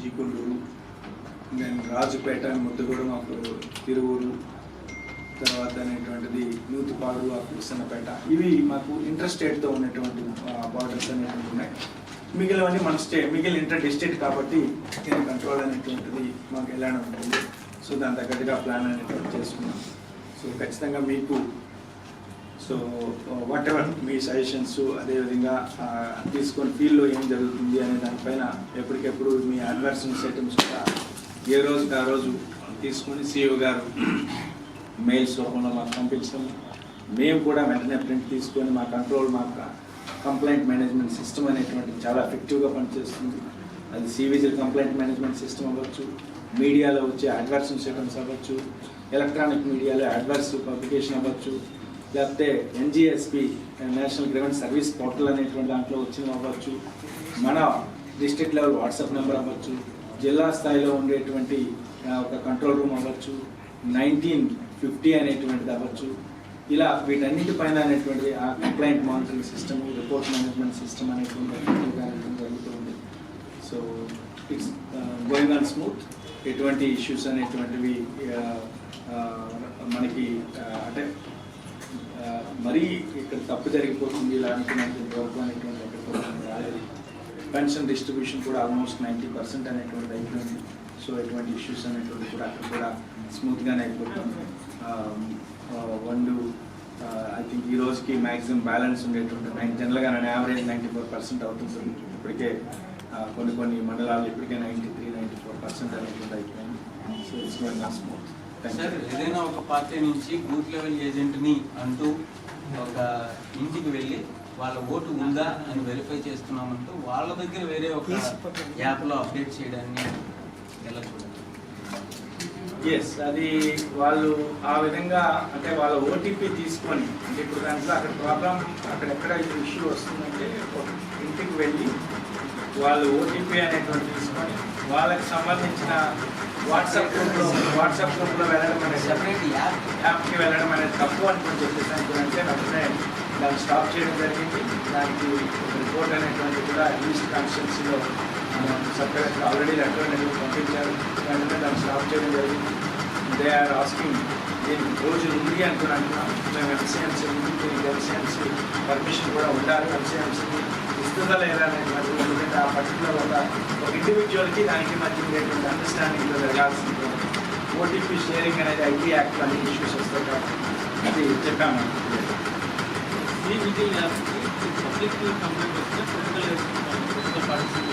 జీకుండూరు నేను రాజుపేట ముద్దగూడెం మాకు తిరువూరు తర్వాత అనేటువంటిది నూతిపాడు ఆ సన్నపేట ఇవి మాకు ఇంటర్ స్టేట్తో ఉన్నటువంటి బార్డర్స్ అనేటువంటి ఉన్నాయి. మిగిలినవన్నీ మన స్టే మిగిలిన ఇంటర్ డిస్ట్రిక్ట్ కాబట్టి దీని కంట్రోల్ అనేటువంటిది మాకు ఎలానే ఉంటుంది. సో దాని తగ్గట్టుగా ప్లాన్ అనేటువంటి చేసుకున్నాం. సో ఖచ్చితంగా మీకు సో వాట్ ఎవర్ మీ సజెషన్స్ అదేవిధంగా తీసుకొని ఫీల్డ్లో ఏం జరుగుతుంది అనే దానిపైన ఎప్పటికెప్పుడు మీ అడ్వర్సన్స్ ఐటమ్స్ కూడా ఏ రోజుకి ఆ రోజు తీసుకొని సీఈఓ గారు మెయిల్స్ రూపంలో మాకు పంపించడం. మేము కూడా వెంటనే ప్రింట్ తీసుకొని మా కంట్రోల్ మా కంప్లైంట్ మేనేజ్మెంట్ సిస్టమ్ అనేటువంటి చాలా ఎఫెక్టివ్గా పనిచేస్తుంది. అది సివిజిల్ కంప్లైంట్ మేనేజ్మెంట్ సిస్టమ్ అవ్వచ్చు మీడియాలో వచ్చే అడ్వర్సన్స్ ఐటమ్స్ అవ్వచ్చు ఎలక్ట్రానిక్ మీడియాలో అడ్వర్స్ పబ్లికేషన్ అవ్వచ్చు లేకపోతే NGSP national grievance service portal అనేటువంటి దాంట్లో వచ్చిన అవ్వచ్చు. మన డిస్ట్రిక్ట్ లెవెల్ వాట్సాప్ నెంబర్ అవ్వచ్చు. జిల్లా స్థాయిలో ఉండేటువంటి ఒక కంట్రోల్ రూమ్ అవ్వచ్చు. నైన్టీన్ ఫిఫ్టీ అనేటువంటిది అవ్వచ్చు. ఇలా వీటన్నిటిపైన అనేటువంటి ఆ complaint monitoring system report management system అనేటువంటి జరుగుతుంది. So it's going on smooth. ఎటువంటి ఇష్యూస్ అనేటువంటివి మనకి అంటే మరీ ఇక్కడ తప్పు జరిగిపోతుంది ఇలా అనుకున్నటువంటి వర్క్ అనేటువంటి ఎక్కడికి రాలేదు పెన్షన్ డిస్ట్రిబ్యూషన్ కూడా ఆల్మోస్ట్ నైంటీ పర్సెంట్ అనేటువంటి అయిపోయింది సో ఎటువంటి ఇష్యూస్ అనేటువంటి కూడా అక్కడ కూడా స్మూత్గానే అయిపోతుంది. వండు ఐ థింక్ ఈ రోజుకి మ్యాక్సిమం బ్యాలెన్స్ ఉండేటువంటి నైన్ జనరల్గా నేను యావరేజ్ నైంటీ ఫోర్ పర్సెంట్ అవుతుంది ఇప్పటికే కొన్ని కొన్ని మండలాలు ఇప్పటికే ninety three ninety four percent అనేటువంటి అయిపోయింది so it's going smooth sir ఏదైనా ఒక పార్టీ నుంచి బూత్ లెవెల్ ఏజెంట్ని అంటూ ఒక ఇంటికి వెళ్ళి వాళ్ళ ఓటు ఉందా అని వెరిఫై చేస్తున్నామంటూ వాళ్ళ దగ్గర వేరే ఒక యాప్లో అప్డేట్ చేయడాన్ని ఎలా ఎస్ అది వాళ్ళు ఆ విధంగా అంటే వాళ్ళ ఓటీపీ తీసుకొని అంటే ఇప్పుడు దాంట్లో అక్కడ ప్రాబ్లం అక్కడ ఎక్కడ ఇష్యూ వస్తుందంటే ఒక ఇంటికి వెళ్ళి వాళ్ళు ఓటీపీ అనేటువంటి తీసుకొని వాళ్ళకి సంబంధించిన వాట్సాప్ గ్రూప్లో వాట్సాప్ గ్రూప్లో వెళ్ళడం అనేది సెపరేట్ యాప్ యాప్కి వెళ్ళడం అనేది తప్పు అనుకుని చెప్పేసి అనుకుంటే వెంటనే దాన్ని స్టాప్ చేయడం జరిగింది. దానికి రిపోర్ట్ అనేటువంటి కూడా ఈస్ట్ కాన్స్టిట్యున్సీలో సపరేట్ ఆల్రెడీ లెటర్ అనేది పంపించారు. వెంటనే దాన్ని స్టాప్ చేయడం జరిగింది. దే ఆర్ ఆస్కింగ్ దీనికి రోజు ఉంది అనుకుని అంటున్నాం మేము ఎఫ్సిఎంసీ ఉంది దీనికి ఎఫ్సిఎంసీ పర్మిషన్ కూడా ఉండాలి. ఎఫ్సిఎంసీకి ఇస్తుందా లేదా అనేటువంటి ఎందుకంటే ఆ పర్టికులర్ ఒక ఒక ఇండివిజువల్కి దానికి మధ్య ఉండేటువంటి అండర్స్టాండింగ్లో జరగాల్సింది. ఓటీపీ షేరింగ్ అనేది ఐటీ యాక్ట్ అనే ఇష్యూస్ వస్తాయి కాబట్టి అది చెప్పాము. ఈ విజిల్ పబ్లిక్ కంప్లైంట్ వస్తే పొలిటికల్ పొలిటికల్ పార్టీస్